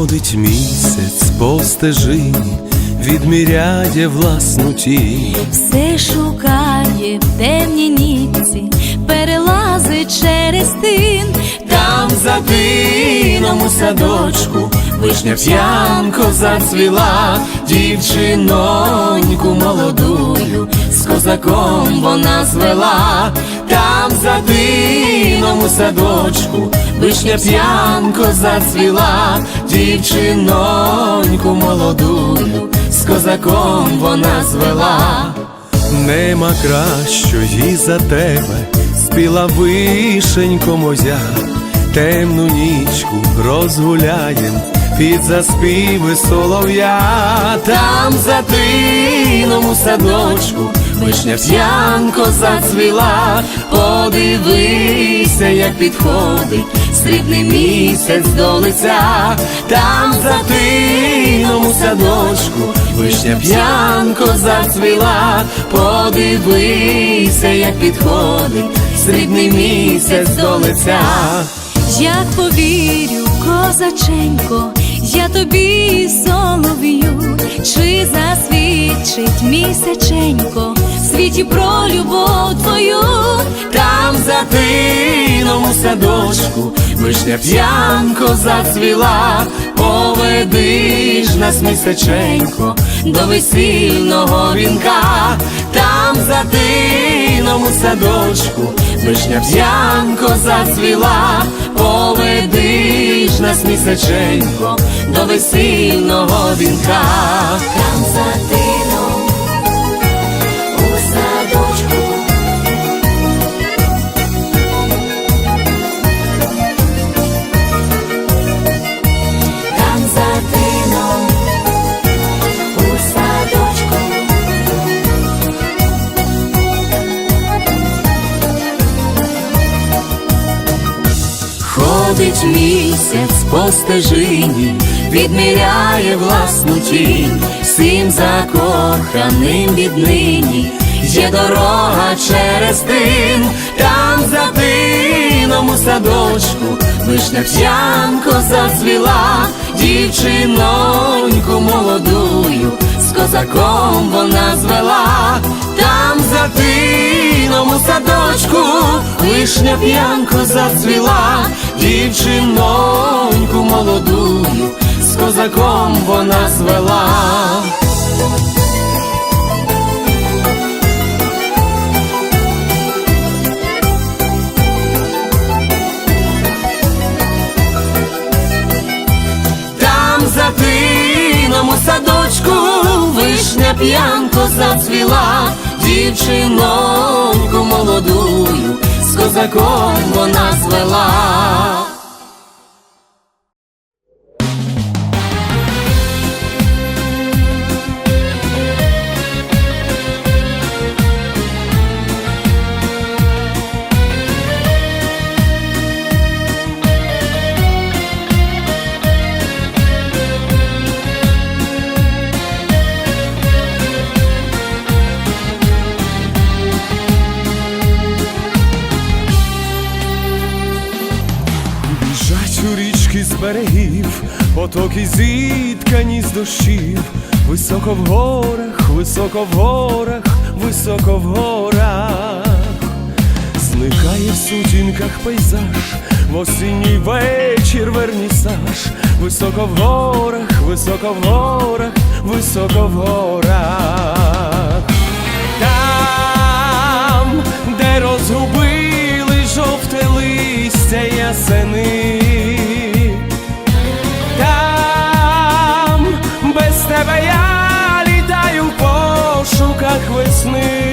Ходить місяць по стежині, відміряє власну тінь. все шукає в темній нітці, перелазить через тин, Там за тином у садочку вишня п'янко зацвіла, дівчиноньку молодую, з козаком вона звела, там за тином у садочку вишня п'янко зацвіла, дівчиноньку молодую, з козаком вона звела. Нема кращої за тебе, спіла вишенько моя, темну нічку розгуляєм під заспіви солов'я, там за тином у садочку вишня п'янко зацвіла, подивися, як підходить срібний місяць до лиця, там за тином у садочку вишня п'янко зацвіла, подивися, як підходить срібний місяць до лиця. як повірю, козаченько, я тобі солов'ю, чи засвідчить місяченько в світі про любов твою, Там за у садочку вишня п'янко зацвіла, поведи ж нас місяченько до весільного вінка, там за тином у садочку вишня п'янко зацвіла, поведи ж нас місяченько до весільного вінка. там за тином Ходить місяць по стежині, відміряє власну тінь, всім закоханим віднині є дорога через тин, там за тином у садочку вишня п'янко зацвіла, дівчиноньку молодую, з козаком вона звела, там за тином у садочку вишня п'янко зацвіла, дівчиноньку молодую, з козаком вона звела. Там за тином садочку вишня п'янко зацвіла, дівчиноньку молодую, з козаком вона звела. Річки з берегів, потоки зіткані з дощів, високо в горах, високо в горах, високо в горах, зникає в сутінках пейзаж, в осінній вечір вернісаж, високо в горах, високо в горах, високо в горах. Там, де розгубили жовте листя ясени, весни.